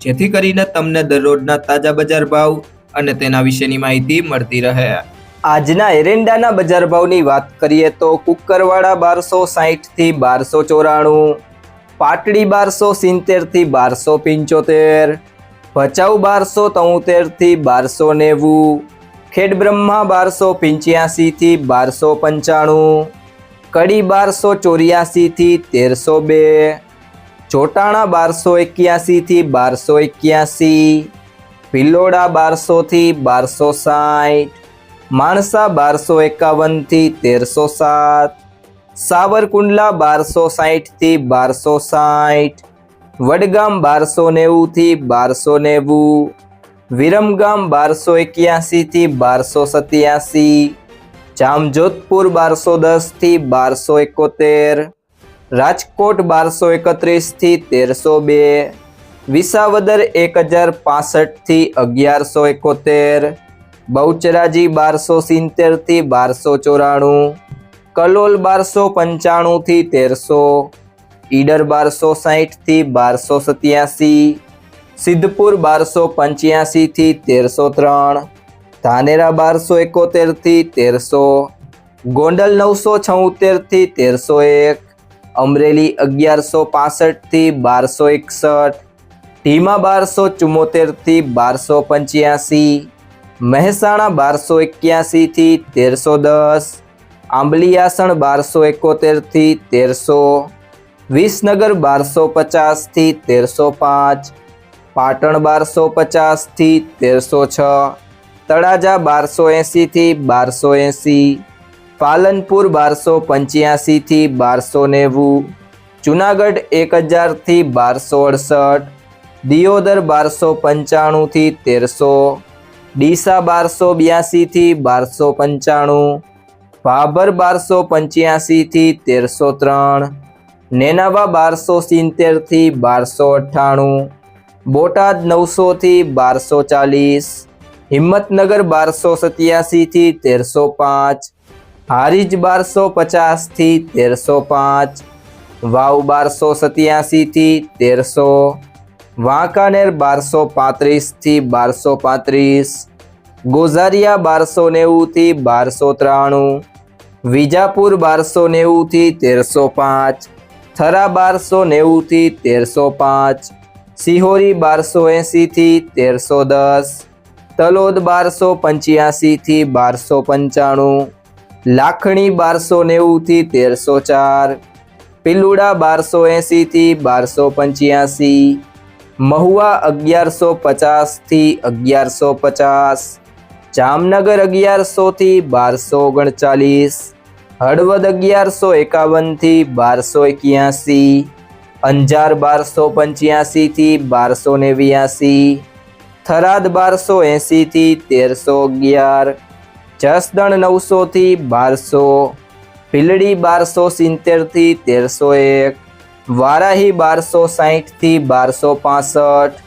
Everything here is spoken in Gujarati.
જેથી કરીને તમને દરરોજના તાજા બજાર ભાવ અને તેના વિશેની માહિતી મળતી રહે. આજના એરેન્ડાના બજાર ભાવની વાત કરીએ તો કુકરવાડા બારસો સાહીઠથી બારસો ચોરાણું, પાટડી બારસો સિત્તેરથી બારસો પંચોતેર, ભચાઉ બારસો તોતેરથી બારસો નેવું, ખેડબ્રહ્મા બારસો પંચ્યાસીથી બારસો પંચાણું, કડી બારસો ચોર્યાસીથી તેરસો બે ચોટાણા બારસો એક્યાસીથી બારસો એક્યાસી, ભિલોડા બારસોથી બારસો સાઠ, માણસા બારસો એકાવનથી તેરસો સાત, સાવરકુંડલા બારસો સાઠથી બારસો સાઠ, વડગામ બારસો નેવુંથી બારસો નેવું, વિરમગામ બારસો એક્યાસીથી બારસો સત્યાસી, જામજોધપુર બારસો દસથી બારસો એકોતેર રાજકોટ બારસો એકત્રીસથી તેરસો બે, વિસાવદર એક હજાર પાસઠથી અગિયારસો એકોતેર, બહુચરાજી બારસો સિત્તેરથી બારસો ચોરાણું, કલોલ બારસો પંચાણુંથી તેરસો, ઈડર બારસો સાહીઠથી બારસો સત્યાસી, સિદ્ધપુર બારસો પંચ્યાસીથી તેરસો ત્રણ, ધાનેરા બારસો એકોતેરથી તેરસો, ગોંડલ નવસો છોતેરથી તેરસો એક અમરેલી અગિયારસો પાસઠથી બારસો એકસઠ ધીમા બારસો ચુમ્મોતેરથી બારસો પંચ્યાસી, મહેસાણા બારસો એક્યાસીથી તેરસો દસ આંબલિયાસણ બારસો એકોતેરથી તેરસો, વિસનગર બારસો પચાસથી તેરસો પાંચ, પાટણ બારસો પચાસથી તેરસો છ, તળાજા બારસો એંસીથી બારસો એંસી પાલનપુર બારસો પંચ્યાસીથી બારસો નેવું, જુનાગઢ એક હજારથી બારસો અડસઠ, દિયોદર બારસો પંચાણુંથી તેરસો, ડીસા બારસો બ્યાસીથી બારસો પંચાણું, ભાભર બારસો પંચ્યાસીથી તેરસો ત્રણ, નેનાવા બારસો સિત્તેરથી બારસો અઠ્ઠાણું, બોટાદ નવસોથી બારસો ચાલીસ, હિંમતનગર બારસો સત્યાસીથી તેરસો પાંચ હારીજ બારસો પચાસથી તેરસો પાંચ, વાવ બારસો સત્યાસીથી તેરસો, વાંકાનેર બારસો પાંત્રીસથી બારસો પાંત્રીસ, ગોઝારિયા બારસો નેવુંથી બારસો ત્રાણું, વિજાપુર બારસો નેવુંથી તેરસો પાંચ, થરા બારસો નેવુંથી તેરસો પાંચ, સિહોરી બારસો એંસીથી તેરસો દસ, તલોદ બારસો પંચ્યાસીથી બારસો પંચાણું લાખણી બારસો નેવુંથી તેરસો ચાર, પિલુડા બારસો એંસીથી બારસો પંચ્યાસી, મહુવા અગિયારસો પચાસથી અગિયારસો પચાસ, જામનગર અગિયારસોથી બારસો ઓગણચાલીસ, હળવદ અગિયારસો એકાવનથી બારસો એક્યાસી, અંજાર બારસો પંચ્યાસીથી બારસો નેવ્યાસી, થરાદ બારસો એંસીથી તેરસો અગિયાર જસદણ નવસોથી બારસો ભીલડી બારસો સિત્તેરથી તેરસો એક વારાહી બારસો સાહીઠથી બારસો પાસઠ